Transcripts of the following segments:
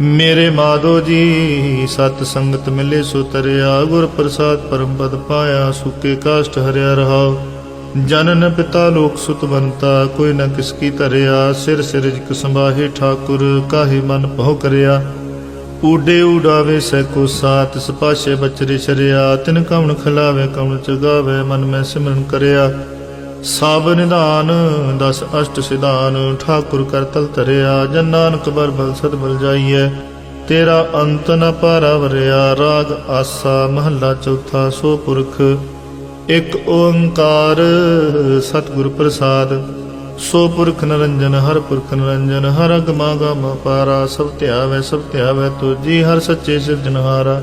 ਮੇਰੇ ਮਾਧੋ ਜੀ, ਸਤ ਸੰਗਤ ਮਿਲੇ ਸੋ ਤਰਿਆ, ਗੁਰ ਪ੍ਰਸਾਦ ਪਰਮ ਪਦ ਪਾਇਆ, ਸੁਕੇ ਕਾਸ਼ਟ ਹਰਿਆ ਰਹਾਉ ਜਨਨ ਪਿਤਾ ਲੋਕ ਸੁਤ ਬੰਤਾ, ਕੋਈ ਨਾ ਕਿਸ ਕੀ ਧਰਿਆ। ਸਿਰ ਸਿਰ ਜਿਕ ਸੰਭਾਹੇ ਠਾਕੁਰ, ਕਾਹੇ ਮਨ ਭਉ ਕਰਿਆ। ਊਡੇ ਉਡਾਵੇ ਸੈ ਕੋ ਸਾਤ ਸਪਾਸ਼ੇ ਬਚਰੇ ਸ਼ਰਿਆ। ਤਿਨ ਕਵਣ ਖਿਲਾਵੇ, ਕਵਣ ਚਗਾਵੇ ਮਨ ਮੈਂ ਸਿਮਰਨ ਕਰਿਆ। ਸਭ ਨਿਧਾਨ, ਦਸ ਅਸ਼ਟ ਸਿਧਾਨ, ਠਾਕੁਰ ਕਰ ਧਰਿਆ, ਜਨ ਨਾਨਕ ਬਰ ਬਲ ਸਦ ਬਲ ਜਾਈਐ। ਤੇਰਾ ਅੰਤ ਨ ਪਾਰਵਰਿਆ, ਰਾਗ ਆਸਾ ਮਹੱਲਾ ਚੌਥਾ, ਸੋ ਪੁਰਖ, ਇਕ ਓੰਕਾਰ ਸਤਿਗੁਰ ਪ੍ਰਸਾਦ। ਸੋ ਪੁਰਖ ਨਰੰਜਨ, ਹਰ ਪੁਰਖ ਨਰੰਜਨ, ਹਰ ਅਗਮਾ ਗਮ ਪਾਰਾ, ਸਭ ਧਿਆਵੇ ਸਭ ਧਿਆਵੇ, ਤੁਜੀ ਹਰ ਸੱਚੇ ਸਿਰਜਨਹਾਰਾ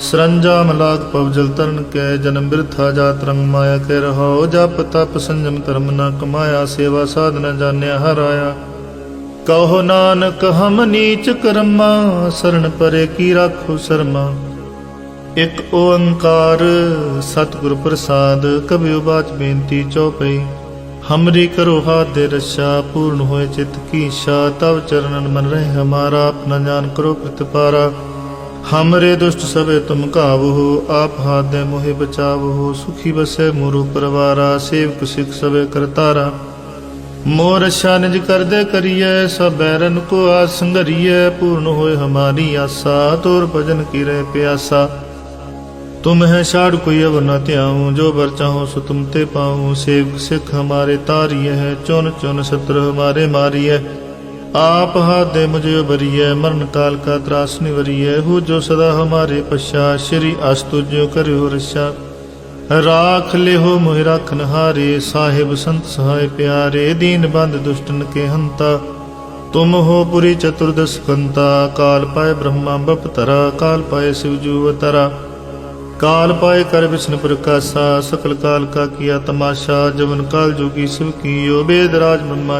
ਸਰੰਜਾ ਮਲਾਕ ਪਵਜਲ ਤਰਨ ਕੈ ਜਨਮ ਬਿਰਥਾ ਜਾਤ ਰੰਗ ਮਾਇਆ ਕੇ ਰਹਾਓ ਜਪ ਤਪ ਸੰਜਮ ਧਰਮ ਨਾ ਕਮਾਇਆ, ਸੇਵਾ ਸਾਧਨਾ ਜਾਣਿਆ ਹਰਾਇਆ ਕਹੋ ਨਾਨਕ, ਹਮ ਨੀਚ ਕਰਮਾ ਸਰਣ ਪਰੇ ਕੀ ਰਾਖੋ ਸਰਮਾ। ਇਕ ਓੰਕਾਰ ਸਤਿਗੁਰ ਪ੍ਰਸਾਦ ਕਬਿਉ ਬਾਚ ਬੇਨਤੀ ਚਉਪਈ ਹਮਰੀ ਕਰੋ ਹਾਥ ਦੇ ਰਛਾ, ਪੂਰਨ ਹੋਏ ਚਿਤ ਕੀ ਇੱਛਾ ਤਵ ਚਰਨਨ ਮਨ ਰਹੇ ਹਮਾਰਾ, ਆਪਣਾ ਜਾਨ ਕਰੋ ਪ੍ਰਤਪਾਰਾ। ਹਮਰੇ ਦੁਸ਼ਟ ਸਭੇ ਤੁਮ ਕਾਵਹੁ ਆਪ ਹਾਦੇ ਮੋਹਿ ਬਚਾਵਹੁ ਸੁਖੀ ਬਸੇ ਮੁਰੂ ਪਰਵਾਰਾ ਸੇਵਕ ਸਿਖ ਸਭੇ ਕਰਤਾਰਾ ਮੋਰ ਅਸ਼ਾ ਨਿਜ ਕਰਦੇ ਕਰੀਐ ਸਭ ਬੈਰਨ ਕੋ ਆਸ ਸੰਗਰੀਐ ਪੂਰਨ ਹੋਏ ਹਮਾਰੀ ਆਸਾ ਤੋਰ ਭਜਨ ਕੀਰੇ ਪਿਆਸਾ ਤੁਮ ਹੈ ਛਾੜ ਕੋਈ ਅਵ ਨ ਧਿਆਉ ਜੋ ਬਰ ਚਾਹੋ ਸੋ ਤੁਮ ਤੇ ਪਾਉ ਸੇਵਕ ਸਿਖ ਹਮਾਰੇ ਤਾਰੀਐ ਚੁਨ ਚੁਨ ਸਤਰ ਹਮਾਰੇ ਮਾਰੀਐ आप हाथ दे मुझे बरिय मरण काल का त्रास निवरिय हो जो सदा हमारे पश्चा श्री अस्तु जो करो रक्षा राख ले हो मोहि राखन हारे साहिब संत सहाय प्यारे दीन बंद दुष्टन के हंता तुम हो पुरी चतुर्दश कंता काल पाए ब्रह्मा बप तरा काल पाए शिव जू अवतरा काल पाए कर विष्णु प्रकाशा सकल काल का किया तमाशा जवन काल जोगी शिव कियो वेद राज ब्रह्मा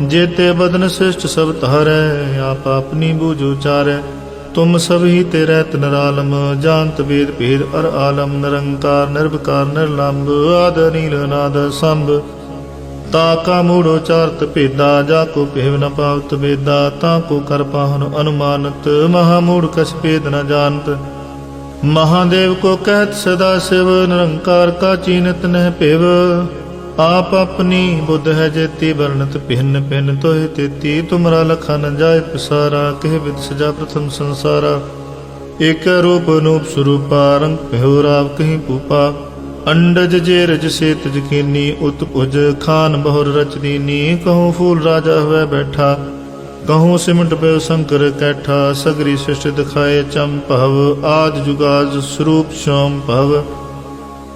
ਜੇਤੇ ਬਦਨ ਸਿਸ਼ਟ ਸਭ ਤਹਰੈ ਆਪ ਆਪਣੀ ਬੂਝ ਉਚਾਰੈ। ਤੁਮ ਸਭੀ ਤੇ ਰਹਿਤ ਨਰਾਲਮ ਜਾਣਤ ਵੇਦ ਭੇਦ ਅਰ ਆਲਮ। ਨਿਰੰਕਾਰ ਨਿਰਭਕਾਰ ਨਿਰਲੰਭ ਆਦ ਨੀਲ ਨਾਦ ਸੰਭ। ਤਾ ਕਾ ਮੂੜ ਉਚਾਰਤ ਭੇਦਾ, ਜਾ ਕੋ ਭੇਵ ਨ ਪਾਵਤ ਵੇਦਾ। ਤਾ ਕੋ ਕਰ ਪਾਹਨ ਅਨੁਮਾਨਤ, ਮਹਾ ਮੂੜ ਕਛ ਭੇਦ ਨ ਜਾਣਤ। ਮਹਾਦੇਵ ਕੋ ਕਹਿਤ ਸਦਾ ਸਿਵ, ਨਿਰੰਕਾਰ ਕਾ ਚੀਨਤ ਆਪ ਆਪਣੀ ਬੁੱਧ ਹੈ ਜੇਤੀ ਵਰਣਤ ਭਿੰਨ ਭਿੰਨ ਤੋਹਿ ਤੇਤੀ ਤੁਮਰਾ ਲਖਾ ਨ ਜਾਏ ਪਸਾਰਾ, ਕਹਿ ਵਿਦ ਸਜਾ ਪ੍ਰਥਮ ਸੰਸਾਰਾ। ਏਕ ਰੂਪ ਅਨੂਪ ਸਰੂਪਾ, ਰੰਗ ਪਹਿਉ ਰਾਵ ਕਹੀਂ ਭੂਪਾ। ਅੰਡਜ ਜੇ ਰਜ ਸੇ ਤਜ ਕੀਨੀ, ਉਤ ਭੁਜ ਖਾਨ ਬਹੁਰ ਰਚਦੀਨੀ ਕਹਉ ਫੂਲ ਰਾਜਾ ਹੋਵੇ ਬੈਠਾ ਕਹਉ ਸਿਮਟ ਪੈ ਸੰਕਰ ਕੈਠਾ। ਸਗਰੀ ਸ੍ਰਿਸ਼ਟ ਦਿਖਾਏ ਚੰਪਵ ਆਦ ਜੁਗਾਜ ਸਰੂਪ ਸ਼ੋਮ ਭਵ।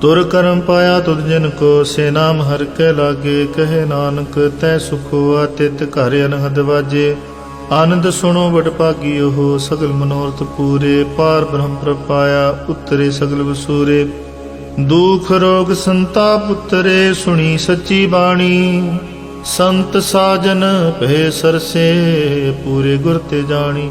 ਤੁਰ ਕਰਮ ਪਾਇਆ ਤੁਧ ਜਨ ਕੋ, ਸੇ ਨਾਮ ਹਰ ਕੇ ਲਾਗੇ, ਕਹੇ ਨਾਨਕ ਤੈ ਸੁਖੋ ਆਤਿਤ ਘਰ ਅਨਹਦ ਵਾਜੇ। ਆਨੰਦ ਸੁਣੋ ਵਡ ਭਾਗੀ ਉਹ, ਸਗਲ ਮਨੋਰਥ ਪੂਰੇ, ਪਾਰ ਬ੍ਰਹਮ ਪ੍ਰਪਾਇਆ ਉਤਰੇ ਸਗਲ ਵਸੂਰੇ। ਦੁਖ ਰੋਗ ਸੰਤਾਪ ਉਤਰੇ, ਸੁਣੀ ਸੱਚੀ ਬਾਣੀ। ਸੰਤ ਸਾਜਨ ਭੇ ਸਰਸੇ, ਪੂਰੇ ਗੁਰ ਤੇ ਜਾਣੀ।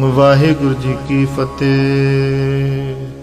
ਵਾਹਿਗੁਰੂ ਜੀ ਕੀ ਫਤਿਹ।